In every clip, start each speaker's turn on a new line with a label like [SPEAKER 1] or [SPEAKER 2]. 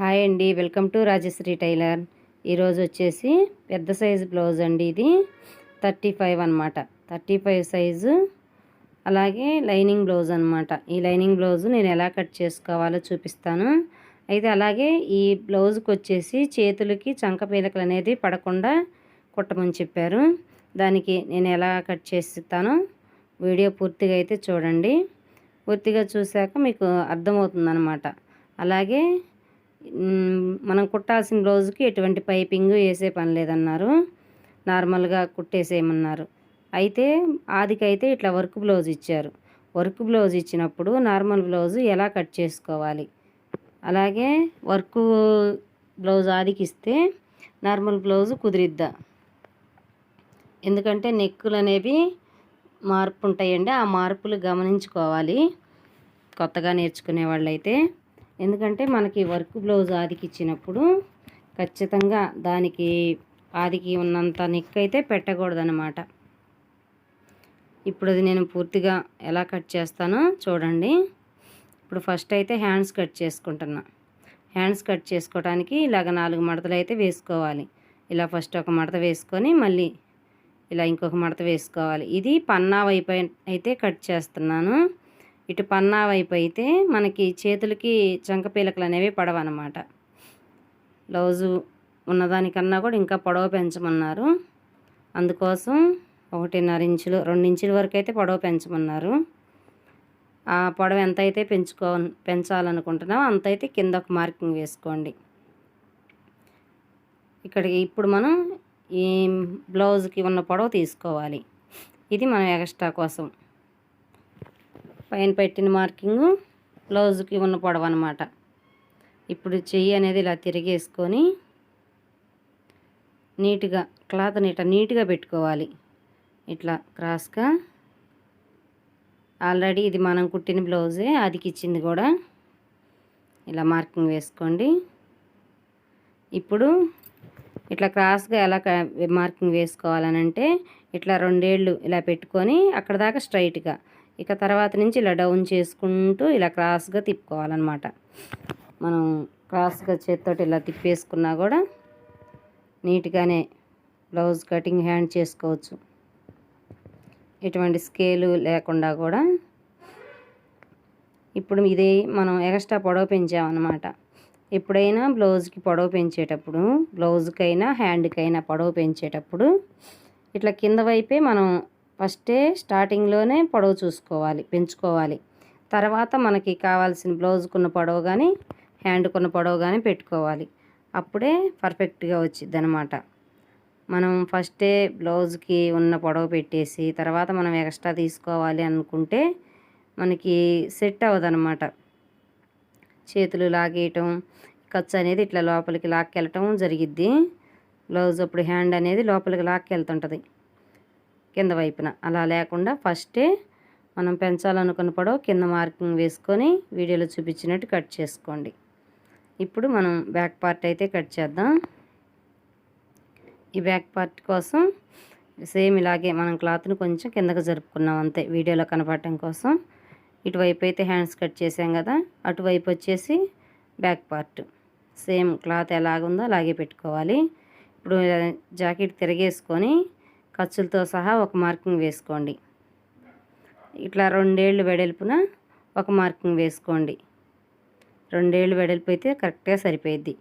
[SPEAKER 1] Hi అండి. Welcome to Rajashree tailor. ఈరోజు వచ్చేసి పెద్ద సైజు బ్లౌజ్ అండి ఇది. థర్టీ ఫైవ్ అనమాట థర్టీ ఫైవ్ సైజు. అలాగే లైనింగ్ బ్లౌజ్ అనమాట ఈ లైనింగ్ బ్లౌజ్ నేను ఎలా కట్ చేసుకోవాలో చూపిస్తాను. అయితే అలాగే ఈ బ్లౌజ్కి వచ్చేసి చేతులకి చంక పీలకలు అనేది పడకుండా కుట్టమని చెప్పారు. దానికి నేను ఎలా కట్ చేస్తానో వీడియో పూర్తిగా అయితే చూడండి. పూర్తిగా చూశాక మీకు అర్థమవుతుంది అనమాట అలాగే మనం కుట్టాల్సిన బ్లౌజ్కి ఎటువంటి పైపింగ్ వేసే పని లేదన్నారు. నార్మల్గా కుట్టేసేయమన్నారు. అయితే ఆదికైతే ఇట్లా వర్క్ బ్లౌజ్ ఇచ్చారు. వర్క్ బ్లౌజ్ ఇచ్చినప్పుడు నార్మల్ బ్లౌజ్ ఎలా కట్ చేసుకోవాలి? అలాగే వర్క్ బ్లౌజ్ ఆదికి ఇస్తే నార్మల్ బ్లౌజ్ కుదిరిద్దా? ఎందుకంటే నెక్కులు అనేవి మార్పు ఉంటాయండి ఆ మార్పులు గమనించుకోవాలి. కొత్తగా నేర్చుకునే వాళ్ళైతే ఎందుకంటే మనకి వర్క్ బ్లౌజ్ ఆదికి ఇచ్చినప్పుడు ఖచ్చితంగా దానికి ఆదికి ఉన్నంత నెక్ అయితే పెట్టకూడదనమాట ఇప్పుడు అది నేను పూర్తిగా ఎలా కట్ చేస్తానో చూడండి. ఇప్పుడు ఫస్ట్ అయితే హ్యాండ్స్ కట్ చేసుకుంటున్నా. హ్యాండ్స్ కట్ చేసుకోవడానికి ఇలాగ నాలుగు మడతలు అయితే వేసుకోవాలి. ఇలా ఫస్ట్ ఒక మడత వేసుకొని మళ్ళీ ఇలా ఇంకొక మడత వేసుకోవాలి. ఇది పన్నా వైపు అయితే కట్ చేస్తున్నాను. ఇటు పన్నా వైపు అయితే మనకి చేతులకి చంక పీలకలు అనేవి పడవన్నమాట బ్లౌజు ఉన్నదానికన్నా కూడా ఇంకా పొడవ పెంచమన్నారు. అందుకోసం ఒకటిన్నర ఇంచులు రెండు ఇంచుల వరకు అయితే పొడవ పెంచమన్నారు. ఆ పొడవ ఎంత అయితే పెంచుకో పెంచాలనుకుంటున్నామో అంత అయితే కింద ఒక మార్కింగ్ వేసుకోండి. ఇక్కడికి ఇప్పుడు మనం ఈ బ్లౌజ్కి ఉన్న పొడవ తీసుకోవాలి. ఇది మనం ఎక్స్ట్రా కోసం. పైన పెట్టిన మార్కింగ్ బ్లౌజ్కి ఉన్న పొడవ అనమాట ఇప్పుడు చెయ్యి అనేది ఇలా తిరిగేసుకొని నీట్గా క్లాత్ నీట నీట్గా పెట్టుకోవాలి. ఇట్లా క్రాస్గా. ఆల్రెడీ ఇది మనం కుట్టిన బ్లౌజే అదికి ఇచ్చింది కూడా. ఇలా మార్కింగ్ వేసుకోండి. ఇప్పుడు ఇట్లా క్రాస్గా ఎలా క- మార్కింగ్ వేసుకోవాలనంటే ఇట్లా రెండేళ్ళు ఇలా పెట్టుకొని అక్కడ దాకా స్ట్రైట్గా ఇక తర్వాత నుంచి ఇలా డౌన్ చేసుకుంటూ ఇలా క్రాస్గా తిప్పుకోవాలన్నమాట. మనం క్రాస్గా చేతితోటి ఇలా తిప్పేసుకున్నా కూడా నీట్గానే బ్లౌజ్ కటింగ్ హ్యాండ్ చేసుకోవచ్చు. ఎటువంటి స్కేలు లేకుండా కూడా ఇప్పుడు ఇది మనం ఎక్స్ట్రా పొడవు పెంచామన్నమాట. ఎప్పుడైనా బ్లౌజ్కి పొడవు పెంచేటప్పుడు బ్లౌజ్కైనా హ్యాండ్కైనా పొడవు పెంచేటప్పుడు ఇట్లా కింద వైపే మనం ఫస్టే స్టార్టింగ్లోనే పొడవు చూసుకోవాలి పెంచుకోవాలి. తర్వాత మనకి కావాల్సిన బ్లౌజ్కున్న పొడవు కానీ హ్యాండ్కున్న పొడవు కానీ పెట్టుకోవాలి. అప్పుడే పర్ఫెక్ట్గా వచ్చింది అనమాట మనం ఫస్టే బ్లౌజ్కి ఉన్న పొడవు పెట్టేసి తర్వాత మనం ఎక్స్ట్రా తీసుకోవాలి అనుకుంటే మనకి సెట్ అవ్వదనమాట చేతులు లాగేయటం ఖర్చు అనేది ఇట్లా లోపలికి లాక్కెళ్ళటం జరిగిద్ది. బ్లౌజ్ అప్పుడు హ్యాండ్ అనేది లోపలికి లాక్కెళ్తుంటుంది. కింద వైపున. అలా లేకుండా ఫస్టే మనం పెంచాలనుకున్న పొడవు కింద మార్కింగ్ వేసుకొని వీడియోలో చూపించినట్టు కట్ చేసుకోండి. ఇప్పుడు మనం బ్యాక్ పార్ట్ అయితే కట్ చేద్దాం. ఈ బ్యాక్ పార్ట్ కోసం సేమ్ ఇలాగే మనం క్లాత్ని కొంచెం కిందకు జరుపుకున్నాం అంతే వీడియోలో కనపడటం కోసం. ఇటువైపు అయితే హ్యాండ్స్ కట్ చేసాం కదా అటువైపు వచ్చేసి బ్యాక్ పార్ట్. సేమ్ క్లాత్ ఎలాగుందో అలాగే పెట్టుకోవాలి. ఇప్పుడు జాకెట్ తిరిగేసుకొని ఖర్చులతో సహా ఒక మార్కింగ్ వేసుకోండి. ఇట్లా రెండేళ్ళు వెడల్పున ఒక మార్కింగ్ వేసుకోండి. రెండేళ్ళు వెడల్పు అయితే కరెక్ట్గా సరిపోయిద్ది.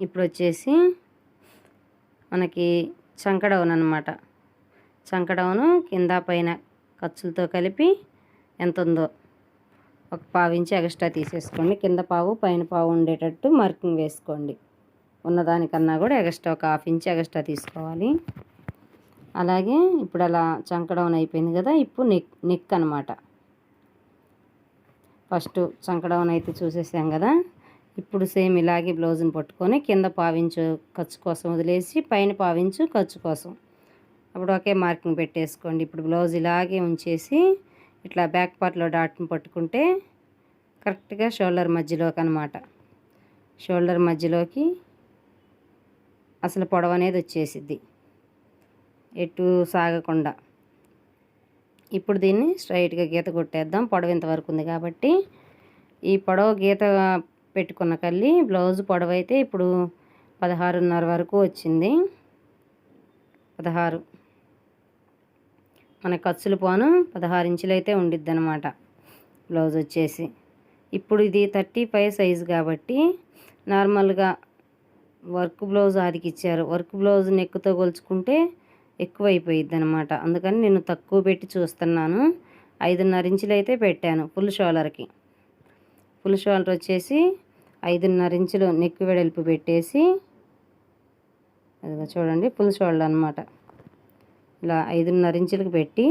[SPEAKER 1] ఇప్పుడు వచ్చేసి మనకి చంకడౌన్ అనమాట చంకడౌను కింద పైన ఖర్చులతో కలిపి ఎంత ఉందో ఒక పావు ఇంచి ఎక్స్ట్రా తీసేసుకోండి. కింద పావు పైన పావు ఉండేటట్టు మార్కింగ్ వేసుకోండి. ఉన్నదానికన్నా కూడా ఎగస్ట్రా ఒక హాఫ్ ఇంచ్ ఎగస్ట్రా తీసుకోవాలి. అలాగే ఇప్పుడు అలా చంకడౌన్ అయిపోయింది కదా ఇప్పుడు నెక్ నెక్ అనమాట ఫస్ట్ చంకడౌన్ అయితే చూసేసాం కదా ఇప్పుడు సేమ్ ఇలాగే బ్లౌజ్ని పట్టుకొని కింద పావించు ఖర్చు కోసం వదిలేసి పైన పావించు ఖర్చు కోసం. అప్పుడు ఒకే మార్కింగ్ పెట్టేసుకోండి. ఇప్పుడు బ్లౌజ్ ఇలాగే ఉంచేసి ఇట్లా బ్యాక్ పార్ట్లో డాట్ని పట్టుకుంటే కరెక్ట్గా షోల్డర్ మధ్యలోకి అనమాట షోల్డర్ మధ్యలోకి అసలు పొడవు అనేది వచ్చేసిద్ది. ఎటు సాగకుండా. ఇప్పుడు దీన్ని స్ట్రైట్గా గీత కొట్టేద్దాం. పొడవు ఇంతవరకు ఉంది కాబట్టి. ఈ పొడవు గీత పెట్టుకున్న కల్లి బ్లౌజ్ పొడవైతే ఇప్పుడు పదహారున్నర వరకు వచ్చింది. పదహారు. మన ఖర్చులు పోను పదహారు ఇంచులు అయితే ఉండిద్ది అనమాట బ్లౌజ్ వచ్చేసి. ఇప్పుడు ఇది థర్టీ ఫైవ్ సైజు కాబట్టి నార్మల్గా వర్క్ బ్లౌజ్ ఆదికిచ్చారు వర్క్ బ్లౌజ్ నెక్కుతో కొలుచుకుంటే ఎక్కువ అయిపోయిద్ది అనమాట అందుకని నేను తక్కువ పెట్టి చూస్తున్నాను. ఐదున్నర ఇంచులు అయితే పెట్టాను ఫుల్ షోలర్కి ఫుల్ షోల్డర్ వచ్చేసి ఐదున్నర ఇంచులు నెక్ వెడల్పు పెట్టేసి అదిగో చూడండి ఫుల్ షోల్డర్ అనమాట ఇలా ఐదున్నర ఇంచులకు పెట్టి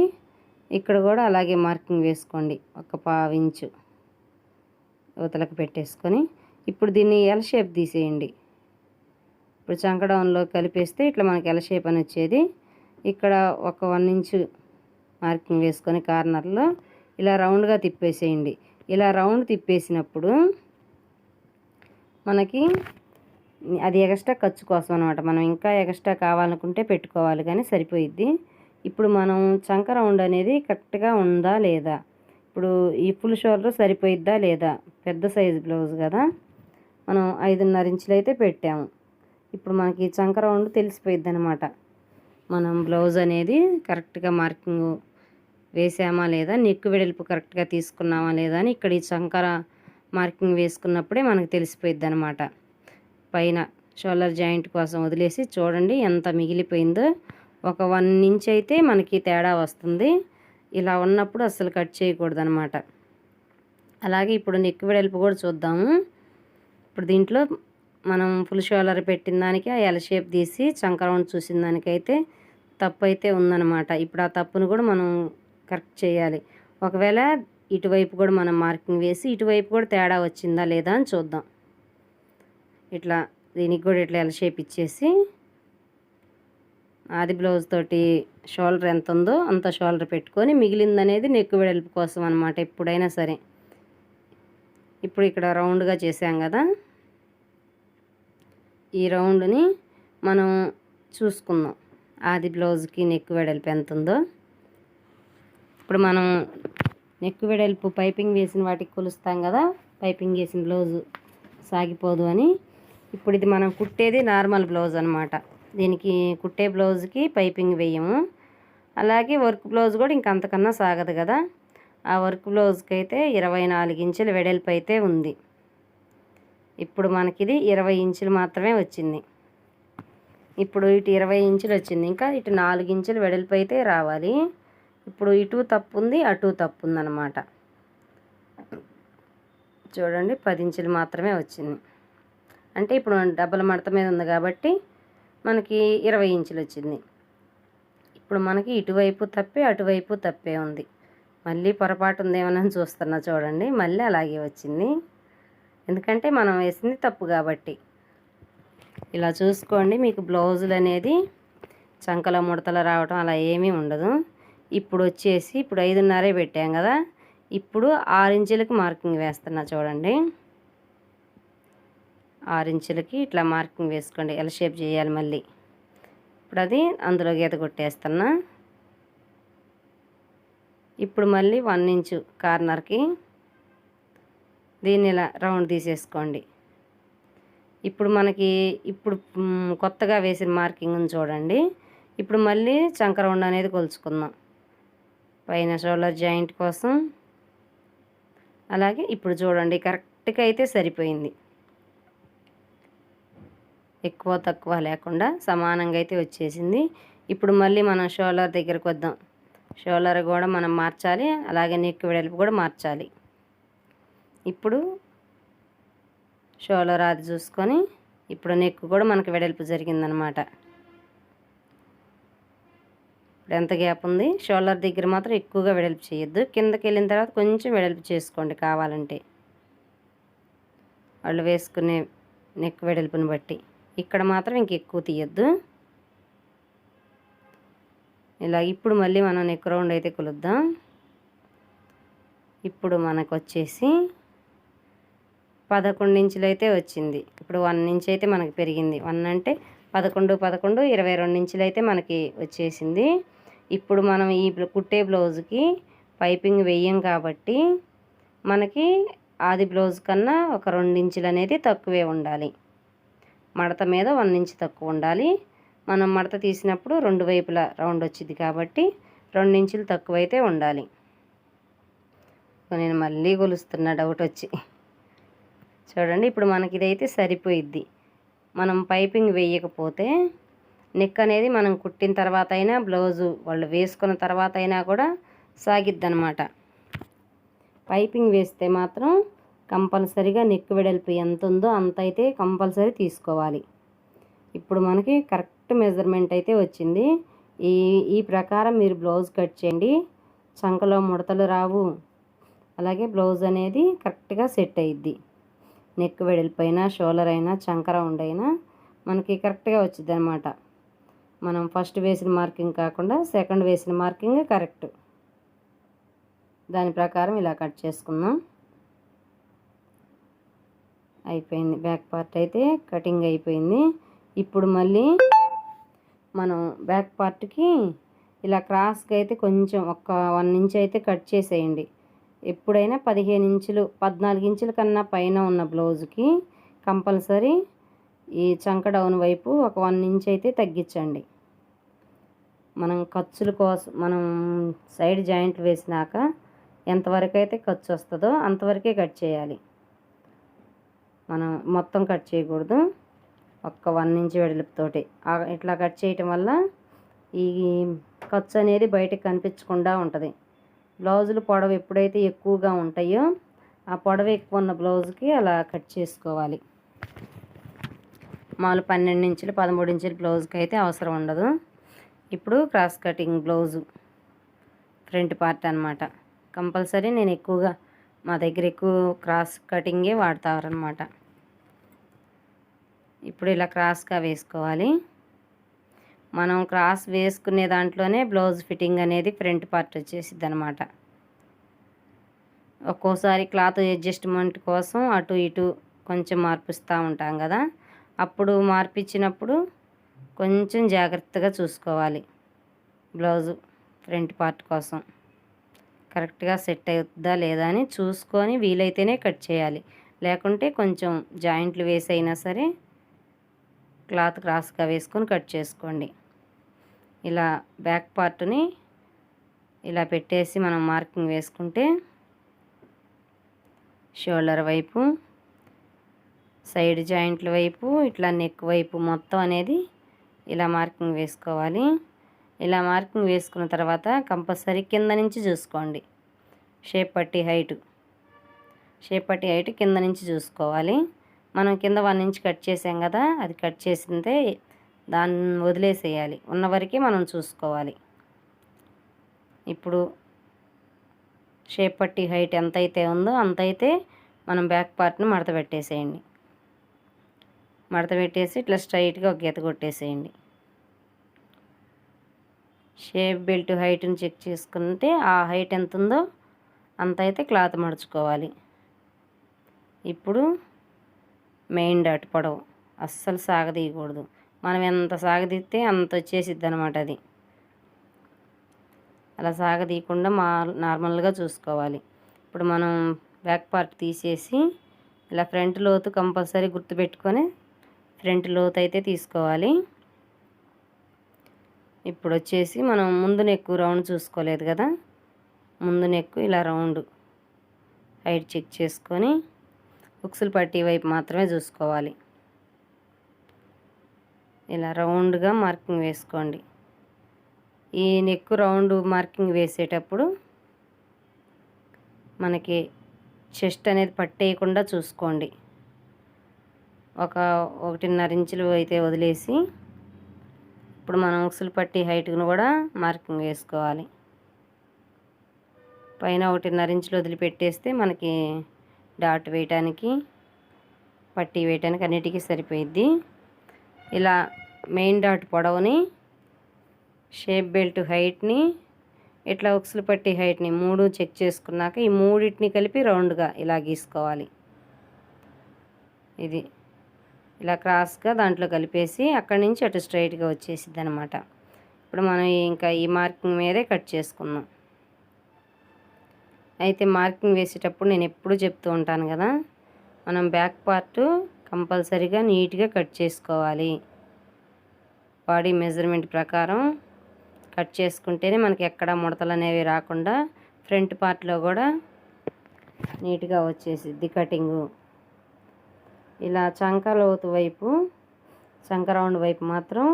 [SPEAKER 1] ఇక్కడ కూడా అలాగే మార్కింగ్ వేసుకోండి. ఒక పావు ఇంచు యువతలకు పెట్టేసుకొని ఇప్పుడు దీన్ని ఎల్ షేప్ తీసేయండి. ఇప్పుడు చంకడంలో కలిపేస్తే ఇట్లా మనకి ఎల షేప్ అని వచ్చేది. ఇక్కడ ఒక వన్ ఇంచు మార్కింగ్ వేసుకొని కార్నర్లో ఇలా రౌండ్గా తిప్పేసేయండి. ఇలా రౌండ్ తిప్పేసినప్పుడు మనకి అది ఎక్స్ట్రా ఖర్చు కోసం అనమాట మనం ఇంకా ఎక్స్ట్రా కావాలనుకుంటే పెట్టుకోవాలి కానీ సరిపోయిద్ది. ఇప్పుడు మనం చంక రౌండ్ అనేది కరెక్ట్గా ఉందా లేదా? ఇప్పుడు ఈ ఫుల్ షోల్డర్ సరిపోయిద్దా లేదా? పెద్ద సైజు బ్లౌజ్ కదా. మనం ఐదున్నర ఇంచులు అయితే పెట్టాము. ఇప్పుడు మనకి చంక రౌండ్ తెలిసిపోయిద్ది అనమాట మనం బ్లౌజ్ అనేది కరెక్ట్గా మార్కింగ్ వేసామా లేదా నెక్ వెడల్పు కరెక్ట్గా తీసుకున్నామా లేదా అని ఇక్కడ ఈ చంకర మార్కింగ్ వేసుకున్నప్పుడే మనకు తెలిసిపోయిద్ది అనమాట పైన షోల్డర్ జాయింట్ కోసం వదిలేసి చూడండి ఎంత మిగిలిపోయిందో. ఒక వన్ ఇంచ్ అయితే మనకి తేడా వస్తుంది. ఇలా ఉన్నప్పుడు అస్సలు కట్ చేయకూడదు అనమాట అలాగే ఇప్పుడు నెక్ వెడల్పు కూడా చూద్దాము. ఇప్పుడు దీంట్లో మనం ఫుల్ షోల్డర్ పెట్టిన దానికి ఆ ఎల్ షేప్ తీసి చంకరౌండ్ చూసిన దానికైతే తప్పు అయితే ఉందన్నమాట. ఇప్పుడు ఆ తప్పును కూడా మనం కరెక్ట్ చేయాలి. ఒకవేళ ఇటువైపు కూడా మనం మార్కింగ్ వేసి ఇటువైపు కూడా తేడా వచ్చిందా లేదా అని చూద్దాం. ఇట్లా దీనికి కూడా ఇట్లా ఎల్ షేప్ ఇచ్చేసి ఆది బ్లౌజ్ తోటి షోల్డర్ ఎంత ఉందో అంత షోల్డర్ పెట్టుకొని మిగిలింది అనేది నెక్ వెడల్పు కోసం అనమాట ఎప్పుడైనా సరే. ఇప్పుడు ఇక్కడ రౌండ్గా చేసాం కదా. ఈ రౌండ్ని మనం చూసుకుందాం. ఆది బ్లౌజ్కి నెక్ వెడల్పు ఎంత ఉందో ఇప్పుడు మనం నెక్ వెడల్పు పైపింగ్ వేసిన వాటికి కొలుస్తాం కదా పైపింగ్ వేసిన బ్లౌజు సాగిపోదు అని. ఇప్పుడు ఇది మనం కుట్టేది నార్మల్ బ్లౌజ్ అనమాట దీనికి కుట్టే బ్లౌజ్కి పైపింగ్ వేయము. అలాగే వర్క్ బ్లౌజ్ కూడా ఇంకంతకన్నా సాగదు కదా. ఆ వర్క్ బ్లౌజ్కి అయితే ఇరవై నాలుగు ఇంచుల వెడల్పు అయితే ఉంది. ఇప్పుడు మనకిది ఇరవై ఇంచులు మాత్రమే వచ్చింది. ఇప్పుడు ఇటు ఇరవై ఇంచులు వచ్చింది. ఇంకా ఇటు నాలుగు ఇంచులు వెడల్పు అయితే రావాలి. ఇప్పుడు ఇటు తప్పు ఉంది అటు తప్పు ఉందన్నమాట. చూడండి పది ఇంచులు మాత్రమే వచ్చింది. అంటే ఇప్పుడు డబ్బల మడత మీద ఉంది కాబట్టి మనకి ఇరవై ఇంచులు వచ్చింది. ఇప్పుడు మనకి ఇటువైపు తప్పే అటువైపు తప్పే ఉంది. మళ్ళీ పొరపాటు ఉందేమోనని చూస్తున్నా చూడండి. మళ్ళీ అలాగే వచ్చింది. ఎందుకంటే మనం వేసింది తప్పు కాబట్టి. ఇలా చూసుకోండి మీకు బ్లౌజులు అనేది చంకల ముడతలు రావటం అలా ఏమీ ఉండదు. ఇప్పుడు వచ్చేసి ఇప్పుడు ఐదున్నరే పెట్టాం కదా ఇప్పుడు ఆరు ఇంచులకి మార్కింగ్ వేస్తున్నా చూడండి. ఆరించులకి ఇట్లా మార్కింగ్ వేసుకోండి ఎల్ షేప్ చేయాలి మళ్ళీ. ఇప్పుడు అది అందులో గీత కొట్టేస్తున్నా. ఇప్పుడు మళ్ళీ వన్ ఇంచు కార్నర్కి దీన్ని ఇలా రౌండ్ తీసేసుకోండి. ఇప్పుడు మనకి ఇప్పుడు కొత్తగా వేసిన మార్కింగ్ని చూడండి. ఇప్పుడు మళ్ళీ చంక రౌండ్ అనేది కొలుచుకుందాం. పైన షోల్డర్ జాయింట్ కోసం. అలాగే ఇప్పుడు చూడండి కరెక్ట్గా అయితే సరిపోయింది. ఎక్కువ తక్కువ లేకుండా సమానంగా అయితే వచ్చేసింది. ఇప్పుడు మళ్ళీ మనం షోలర్ దగ్గరకు వద్దాం. షోలర్ కూడా మనం మార్చాలి. అలాగే నెక్ వెడల్పు కూడా మార్చాలి. ఇప్పుడు షోలో అది చూసుకొని ఇప్పుడు నెక్కు కూడా మనకి వెడల్పు జరిగిందనమాట. ఇప్పుడు ఎంత గ్యాప్ ఉంది? షోల్డర్ దగ్గర మాత్రం ఎక్కువగా వెడల్పు చేయొద్దు. కిందకి వెళ్ళిన తర్వాత కొంచెం వెడల్పు చేసుకోండి కావాలంటే. వాళ్ళు వేసుకునే నెక్ వెడల్పుని బట్టి. ఇక్కడ మాత్రం ఇంక ఎక్కువ తీయద్దు. ఇలా ఇప్పుడు మళ్ళీ మనం నెక్ రౌండ్ అయితే కొలుద్దాం. ఇప్పుడు మనకు వచ్చేసి పదకొండు ఇంచులు అయితే వచ్చింది. ఇప్పుడు వన్ ఇంచ్ అయితే మనకి పెరిగింది. వన్ అంటే పదకొండు పదకొండు ఇరవై రెండు ఇంచులు అయితే మనకి వచ్చేసింది. ఇప్పుడు మనం ఈ కుట్టే బ్లౌజ్కి పైపింగ్ వేయం కాబట్టి మనకి ఆది బ్లౌజ్ కన్నా ఒక రెండు ఇంచులు అనేది తక్కువే ఉండాలి. మడత మీద వన్ ఇంచ్ తక్కువ ఉండాలి. మనం మడత తీసినప్పుడు రెండు వైపులా రౌండ్ వచ్చింది కాబట్టి రెండు ఇంచులు తక్కువైతే ఉండాలి. నేను మళ్ళీ కొలుస్తున్న డౌట్ వచ్చి. చూడండి ఇప్పుడు మనకి ఇదైతే సరిపోయిద్ది. మనం పైపింగ్ వేయకపోతే నెక్ అనేది మనం కుట్టిన తర్వాత అయినా బ్లౌజు వాళ్ళు వేసుకున్న తర్వాత అయినా కూడా సాగిద్ది అనమాట పైపింగ్ వేస్తే మాత్రం కంపల్సరీగా నెక్ వెడల్పు ఎంత ఉందో అంత అయితే కంపల్సరీ తీసుకోవాలి. ఇప్పుడు మనకి కరెక్ట్ మెజర్మెంట్ అయితే వచ్చింది. ఈ ఈ ప్రకారం మీరు బ్లౌజ్ కట్ చేయండి. చంకలో ముడతలు రావు. అలాగే బ్లౌజ్ అనేది కరెక్ట్గా సెట్ అయ్యిద్ది నెక్ వెడల్పైన షోలర్ అయినా చంకర ఉండైనా మనకి కరెక్ట్గా వచ్చింది అనమాట మనం ఫస్ట్ వేసిన మార్కింగ్ కాకుండా సెకండ్ వేసిన మార్కింగ్ కరెక్ట్. దాని ప్రకారం ఇలా కట్ చేసుకుందాం. అయిపోయింది. బ్యాక్ పార్ట్ అయితే కటింగ్ అయిపోయింది. ఇప్పుడు మళ్ళీ మనం బ్యాక్ పార్ట్కి ఇలా క్రాస్గా అయితే కొంచెం ఒక వన్ ఇంచ్ అయితే కట్ చేసేయండి. ఎప్పుడైనా పదిహేను ఇంచులు పద్నాలుగు ఇంచుల కన్నా పైన ఉన్న బ్లౌజ్కి కంపల్సరీ ఈ చంక డౌన్ వైపు ఒక వన్ ఇంచ్ అయితే తగ్గించండి. మనం ఖర్చుల కోసం మనం సైడ్ జాయింట్లు వేసినాక ఎంతవరకు అయితే ఖర్చు వస్తుందో అంతవరకే కట్ చేయాలి. మనం మొత్తం కట్ చేయకూడదు. ఒక్క వన్ ఇంచ్ వెడల్పుతోటి. ఇట్లా కట్ చేయటం వల్ల ఈ ఖర్చు అనేది బయటకు కనిపించకుండా ఉంటుంది. బ్లౌజులు పొడవు ఎప్పుడైతే ఎక్కువగా ఉంటాయో ఆ పొడవు ఎక్కువ ఉన్న బ్లౌజ్కి అలా కట్ చేసుకోవాలి. మామూలు పన్నెండు ఇంచులు పదమూడు ఇంచుల బ్లౌజ్కి అయితే అవసరం ఉండదు. ఇప్పుడు cross cutting blouse front part అనమాట కంపల్సరీ నేను ఎక్కువగా మా దగ్గర ఎక్కువ క్రాస్ కటింగే వాడతారనమాట ఇప్పుడు ఇలా క్రాస్గా వేసుకోవాలి. మనం క్రాస్ వేసుకునే దాంట్లోనే బ్లౌజ్ ఫిట్టింగ్ అనేది ఫ్రంట్ పార్ట్ వచ్చేసిద్ది అనమాట ఒక్కోసారి క్లాత్ అడ్జస్ట్మెంట్ కోసం అటు ఇటు కొంచెం మార్పిస్తూ ఉంటాం కదా. అప్పుడు మార్పిచ్చినప్పుడు కొంచెం జాగ్రత్తగా చూసుకోవాలి బ్లౌజు ఫ్రంట్ పార్ట్ కోసం. కరెక్ట్గా సెట్ అవుతుందా లేదా అని చూసుకొని వీలైతేనే కట్ చేయాలి. లేకుంటే కొంచెం జాయింట్లు వేసైనా అయినా సరే క్లాత్ క్రాస్గా వేసుకొని కట్ చేసుకోండి. ఇలా బ్యాక్ పార్ట్ని ఇలా పెట్టేసి మనం మార్కింగ్ వేసుకుంటే షోల్డర్ వైపు సైడ్ జాయింట్ల వైపు ఇట్లా నెక్ వైపు మొత్తం అనేది ఇలా మార్కింగ్ వేసుకోవాలి. ఇలా మార్కింగ్ వేసుకున్న తర్వాత కంపల్సరీ కింద నుంచి చూసుకోండి. షేప్ పట్టి హైటు షేప్ పట్టి హైట్ కింద నుంచి చూసుకోవాలి. మనం కింద వన్ ఇంచ్ కట్ చేసాం కదా అది కట్ చేసిందే దాన్ని వదిలేసేయాలి. ఉన్నవరకే మనం చూసుకోవాలి. ఇప్పుడు షేప్ పట్టి హైట్ ఎంతైతే ఉందో అంత అయితే మనం బ్యాక్ పార్ట్ని మడత పెట్టేసేయండి. మడత పెట్టేసి ఇట్లా స్ట్రైట్గా ఒక గీత కొట్టేసేయండి. షేప్ బెల్ట్ హైట్ని చెక్ చేసుకుంటే ఆ హైట్ ఎంత ఉందో అంత అయితే క్లాత్ మడుచుకోవాలి. ఇప్పుడు మెయిన్ డాట్ పొడవు. అస్సలు సాగదీయకూడదు. మనం ఎంత సాగదీస్తే అంత వచ్చేసిద్ది అనమాట అది. అలా సాగదీయకుండా మా నార్మల్గా చూసుకోవాలి. ఇప్పుడు మనం బ్యాక్ పార్ట్ తీసేసి ఇలా ఫ్రంట్ లోతు కంపల్సరీ గుర్తుపెట్టుకొని ఫ్రంట్ లోతు అయితే తీసుకోవాలి. ఇప్పుడు వచ్చేసి మనం ముందు నెక్కు రౌండ్ చూసుకోలేదు కదా? ముందు నెక్కు ఇలా రౌండ్ హైట్ చెక్ చేసుకొని ఉక్సులు పట్టి వైపు మాత్రమే చూసుకోవాలి. ఇలా రౌండ్గా మార్కింగ్ వేసుకోండి. ఈ నెక్ రౌండ్ మార్కింగ్ వేసేటప్పుడు మనకి చెస్ట్ అనేది పట్టేయకుండా చూసుకోండి. ఒక ఒకటిన్నర ఇంచులు అయితే వదిలేసి ఇప్పుడు మనం ఉక్సులు పట్టి హైట్ను కూడా మార్కింగ్ వేసుకోవాలి. పైన ఒకటిన్నర ఇంచులు వదిలిపెట్టేస్తే మనకి డాట్ వేయటానికి పట్టి వేయటానికి అన్నిటికీ సరిపోయిద్ది. ఇలా మెయిన్ డాట్ పొడవుని షేప్ బెల్ట్ హైట్ని ఇట్లా ఉక్సులు పట్టి హైట్ని మూడు చెక్ చేసుకున్నాక ఈ మూడింటిని కలిపి రౌండ్గా ఇలా గీసుకోవాలి. ఇది ఇలా క్రాస్గా దాంట్లో కలిపేసి అక్కడి నుంచి అటు స్ట్రైట్గా వచ్చేసిద్ది అనమాట ఇప్పుడు మనం ఇంకా ఈ మార్కింగ్ మీదే కట్ చేసుకున్నాం అయితే మార్కింగ్ వేసేటప్పుడు నేను ఎప్పుడు చెప్తూ ఉంటాను కదా మనం బ్యాక్ పార్ట్ కంపల్సరీగా నీట్గా కట్ చేసుకోవాలి. బాడీ మెజర్మెంట్ ప్రకారం కట్ చేసుకుంటేనే మనకి ఎక్కడ ముడతలు అనేవి రాకుండా ఫ్రంట్ పార్ట్లో కూడా నీట్గా వచ్చేసిద్ది కటింగు. ఇలా చంక లోతు వైపు చంక రౌండ్ వైపు మాత్రం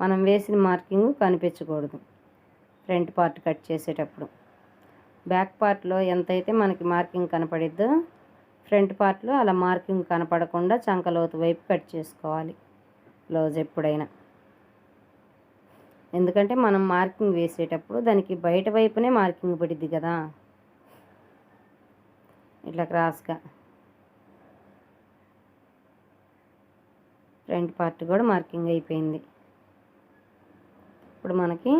[SPEAKER 1] మనం వేసిన మార్కింగ్ కనిపించకూడదు. ఫ్రంట్ పార్ట్ కట్ చేసేటప్పుడు. బ్యాక్ పార్ట్లో ఎంతైతే మనకి మార్కింగ్ కనపడిద్దో ఫ్రంట్ పార్ట్లో అలా మార్కింగ్ కనపడకుండా చంక లోతు వైపు కట్ చేసుకోవాలి. బ్లౌజ్ ఎప్పుడైనా. ఎందుకంటే మనం మార్కింగ్ వేసేటప్పుడు దానికి బయట వైపునే మార్కింగ్ పడిద్ది కదా. ఇట్లా క్రాస్గా. ఫ్రంట్ పార్ట్ కూడా మార్కింగ్ అయిపోయింది. ఇప్పుడు మనకి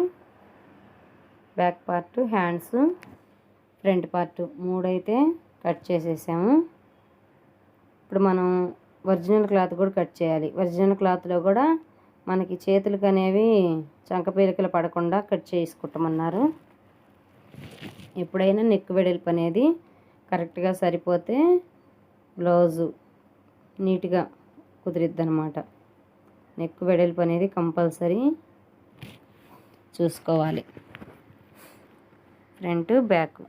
[SPEAKER 1] back part hands front part మూడైతే cut చేసేసాము. ఇప్పుడు మనం ఒరిజినల్ క్లాత్ కూడా కట్ చేయాలి. ఒరిజినల్ క్లాత్లో కూడా మనకి చేతులకు అనేవి చంకపీలికలు పడకుండా కట్ చేసుకుంటామన్నారు. ఎప్పుడైనా నెక్ వెడల్పు అనేది కరెక్ట్గా సరిపోతే బ్లౌజు నీట్గా కుదిరిద్ది అనమాట నెక్ వెడల్పు అనేది కంపల్సరీ చూసుకోవాలి. Front back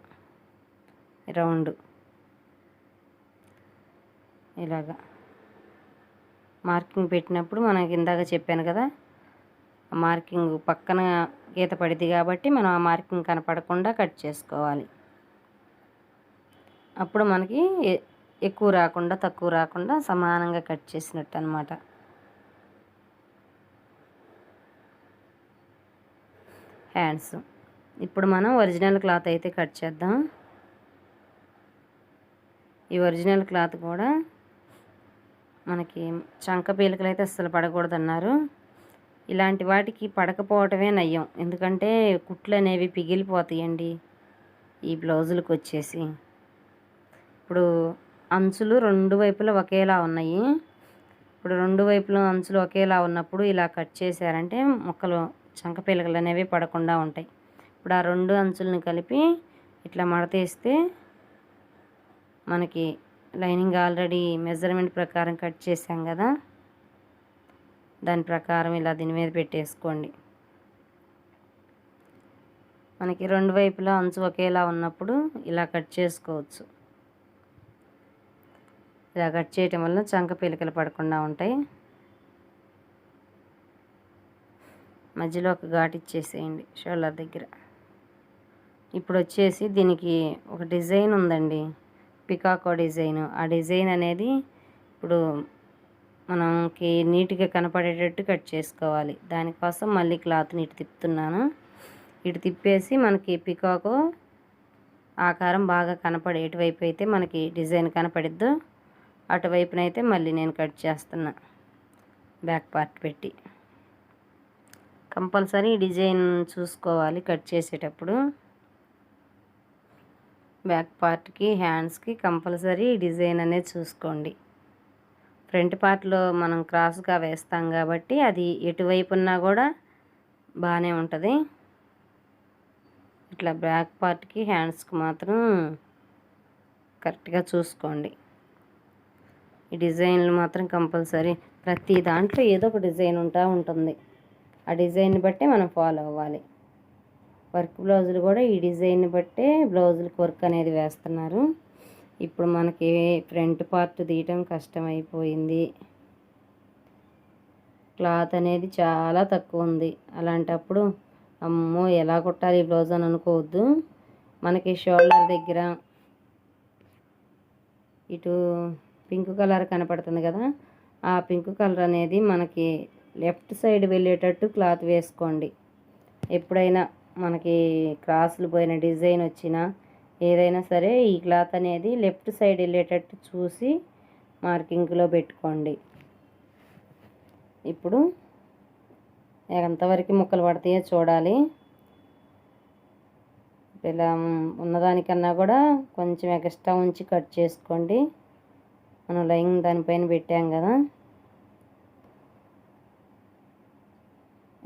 [SPEAKER 1] round. ఇలాగా మార్కింగ్ పెట్టినప్పుడు మనకి ఇందాక చెప్పాను కదా మార్కింగ్ పక్కన గీత పడిద్ది కాబట్టి మనం ఆ మార్కింగ్ కనపడకుండా కట్ చేసుకోవాలి. అప్పుడు మనకి ఎ- ఎక్కువ రాకుండా తక్కువ రాకుండా సమానంగా కట్ చేసినట్టు అనమాట హ్యాండ్స్. ఇప్పుడు మనం ఒరిజినల్ క్లాత్ అయితే కట్ చేద్దాం. ఈ ఒరిజినల్ క్లాత్ కూడా మనకి చంక పీలికలు అయితే అస్సలు పడకూడదు అన్నారు ఇలాంటి వాటికి పడకపోవటమే నయ్యం. ఎందుకంటే కుట్లు అనేవి పిగిలిపోతాయండి ఈ బ్లౌజులకు వచ్చేసి ఇప్పుడు అంచులు రెండు వైపులా ఒకేలా ఉన్నాయి. ఇప్పుడు రెండు వైపుల అంచులు ఒకేలా ఉన్నప్పుడు ఇలా కట్ చేశారంటే మొక్కలు చంక పీలకలు అనేవి పడకుండా ఉంటాయి. ఇప్పుడు ఆ రెండు అంచులను కలిపి ఇట్లా మడతేస్తే మనకి లైనింగ్ ఆల్రెడీ మెజర్మెంట్ ప్రకారం కట్ చేసాం కదా. దాని ప్రకారం ఇలా దీని మీద పెట్టేసుకోండి. మనకి రెండు వైపులా అంచు ఒకేలా ఉన్నప్పుడు ఇలా కట్ చేసుకోవచ్చు. ఇలా కట్ చేయటం వల్ల చంక పిలకలు పడకుండా ఉంటాయి. మధ్యలో ఒక ఘాటు ఇచ్చేసేయండి షోల్డర్ దగ్గర. ఇప్పుడు వచ్చేసి దీనికి ఒక డిజైన్ ఉందండి. పికాకో డిజైన్. ఆ డిజైన్ అనేది ఇప్పుడు మనకి నీట్గా కనపడేటట్టు కట్ చేసుకోవాలి. దానికోసం మళ్ళీ క్లాత్ని ఇటు తిప్పుతున్నాను. ఇటు తిప్పేసి మనకి పికాకో ఆకారం బాగా కనపడే ఎటువైపు అయితే మనకి డిజైన్ కనపడిద్దో అటువైపునైతే మళ్ళీ నేను కట్ చేస్తున్నా. బ్యాక్ పార్ట్ పెట్టి. కంపల్సరీ డిజైన్ చూసుకోవాలి కట్ చేసేటప్పుడు. బ్యాక్ పార్ట్కి హ్యాండ్స్కి కంపల్సరీ డిజైన్ అనేది చూసుకోండి. ఫ్రంట్ పార్ట్లో మనం క్రాస్గా వేస్తాం కాబట్టి అది ఎటువైపు ఉన్నా కూడా బాగానే ఉంటుంది. ఇట్లా బ్యాక్ పార్ట్కి హ్యాండ్స్కి మాత్రం కరెక్ట్గా చూసుకోండి. ఈ డిజైన్లు మాత్రం కంపల్సరీ. ప్రతి దాంట్లో ఏదో ఒక డిజైన్ ఉంటా ఉంటుంది. ఆ డిజైన్ బట్టి మనం ఫాలో అవ్వాలి. వర్క్ బ్లౌజులు కూడా ఈ డిజైన్ బట్టే బ్లౌజులకు వర్క్ అనేది వేస్తున్నారు. ఇప్పుడు మనకి ఫ్రంట్ పార్ట్ తీయటం కష్టమైపోయింది. క్లాత్ అనేది చాలా తక్కువ ఉంది. అలాంటప్పుడు అమ్మో ఎలా కుట్టాలి ఈ బ్లౌజ్ అని అనుకోవద్దు. మనకి షోల్డర్ దగ్గర ఇటు పింక్ కలర్ కనపడుతుంది కదా ఆ పింక్ కలర్ అనేది మనకి లెఫ్ట్ సైడ్ వెళ్ళేటట్టు క్లాత్ వేసుకోండి. ఎప్పుడైనా మనకి క్రాసులు పోయిన డిజైన్ వచ్చినా ఏదైనా సరే ఈ క్లాత్ అనేది లెఫ్ట్ సైడ్ వెళ్ళేటట్టు చూసి మార్కింగ్లో పెట్టుకోండి. ఇప్పుడు ఎంతవరకు ముక్కలు పడతాయో చూడాలి. ఇలా ఉన్నదానికన్నా కూడా కొంచెం ఎక్స్ట్రా ఉంచి కట్ చేసుకోండి. మనం లైన్ దానిపైన పెట్టాం కదా.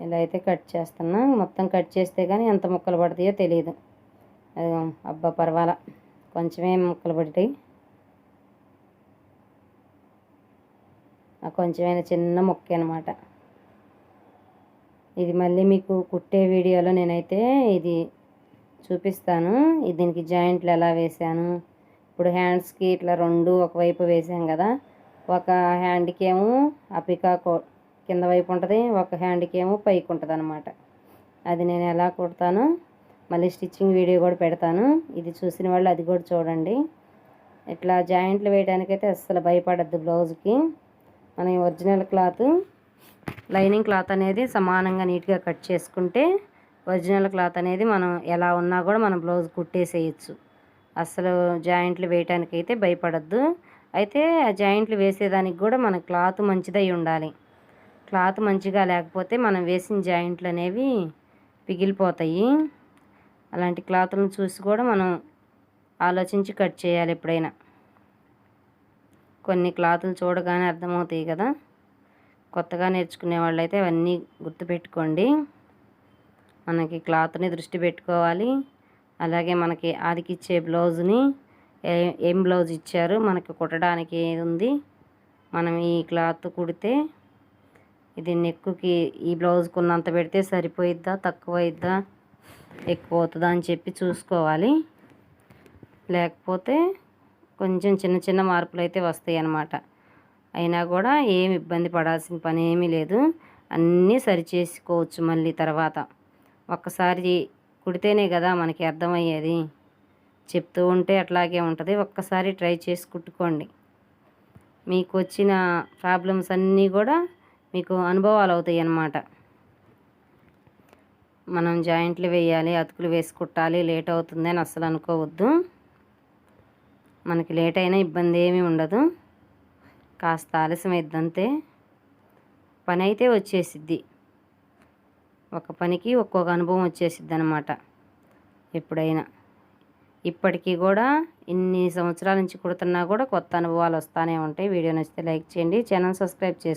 [SPEAKER 1] ఇలా అయితే కట్ చేస్తున్నా. మొత్తం కట్ చేస్తే కానీ ఎంత ముక్కలు పడతాయో తెలియదు అది అబ్బా పర్వాలా. కొంచెమే ముక్కలు పడతాయి. ఆ కొంచెమైన చిన్న ముక్క అనమాట ఇది మళ్ళీ మీకు కుట్టే వీడియోలో నేనైతే ఇది చూపిస్తాను. ఇది దీనికి జాయింట్లు ఎలా వేసాను ఇప్పుడు హ్యాండ్స్కి ఇట్లా రెండు ఒకవైపు వేసాం కదా. ఒక హ్యాండ్కి ఏమో ఆ పికాకో కింద వైపు ఉంటుంది ఒక హ్యాండ్కి ఏమో పైకి ఉంటుంది అనమాట అది నేను ఎలా కుడతాను మళ్ళీ స్టిచ్చింగ్ వీడియో కూడా పెడతాను. ఇది చూసిన వాళ్ళు అది కూడా చూడండి. ఇట్లా జాయింట్లు వేయడానికైతే అస్సలు భయపడద్దు బ్లౌజ్కి మన ఒరిజినల్ క్లాత్ లైనింగ్ క్లాత్ అనేది సమానంగా నీట్గా కట్ చేసుకుంటే ఒరిజినల్ క్లాత్ అనేది మనం ఎలా ఉన్నా కూడా మనం బ్లౌజ్ కుట్టేసేయచ్చు. అసలు జాయింట్లు వేయటానికి అయితే భయపడద్దు. అయితే ఆ జాయింట్లు వేసేదానికి కూడా మన క్లాత్ మంచిదై ఉండాలి. క్లాత్ మంచిగా లేకపోతే మనం వేసిన జాయింట్లు అనేవి పిగిలిపోతాయి. అలాంటి క్లాత్లను చూసి కూడా మనం ఆలోచించి కట్ చేయాలి ఎప్పుడైనా. కొన్ని క్లాతులు చూడగానే అర్థమవుతాయి కదా. కొత్తగా నేర్చుకునే వాళ్ళైతే అవన్నీ గుర్తుపెట్టుకోండి మనకి క్లాత్ని దృష్టి పెట్టుకోవాలి. అలాగే మనకి ఆదికిచ్చే బ్లౌజ్ని ఏం బ్లౌజ్ ఇచ్చారు మనకి కుట్టడానికి ఏది ఉంది మనం ఈ క్లాత్ కుడితే ఇది నెక్కుకి ఈ బ్లౌజ్కి ఉన్నంత పెడితే సరిపోయిద్దా? తక్కువ అయిద్దా ఎక్కువ అవుతుందా అని చెప్పి చూసుకోవాలి. లేకపోతే కొంచెం చిన్న చిన్న మార్పులు అయితే వస్తాయి అన్నమాట అయినా కూడా ఏమి ఇబ్బంది పడాల్సిన పని ఏమీ లేదు. అన్నీ సరిచేసుకోవచ్చు మళ్ళీ తర్వాత. ఒక్కసారి కుడితేనే కదా మనకి అర్థమయ్యేది. చెప్తూ ఉంటే అట్లాగే ఉంటుంది. ఒక్కసారి ట్రై చేసి కుట్టుకోండి. మీకు వచ్చిన ప్రాబ్లమ్స్ అన్నీ కూడా మీకు అనుభవాలు అవుతాయి అన్నమాట. మనం జాయింట్లు వేయాలి అతుకులు వేసి కుట్టాలి లేట్ అవుతుంది అని అస్సలు అనుకోవద్దు. మనకి లేట్ అయినా ఇబ్బంది ఏమీ ఉండదు. కాస్త ఆలస్యం అయిద్దంతే. పని అయితే వచ్చేసిద్ది. ఒక పనికి ఒక్కొక్క అనుభవం వచ్చేసిద్ది అనమాట ఎప్పుడైనా. ఇప్పటికీ కూడా ఇన్ని సంవత్సరాల నుంచి కుడుతున్నా కూడా కొత్త అనుభవాలు వస్తూనే ఉంటాయి. వీడియో నచ్చితే లైక్ చేయండి. ఛానల్ సబ్స్క్రైబ్ చేసుకోండి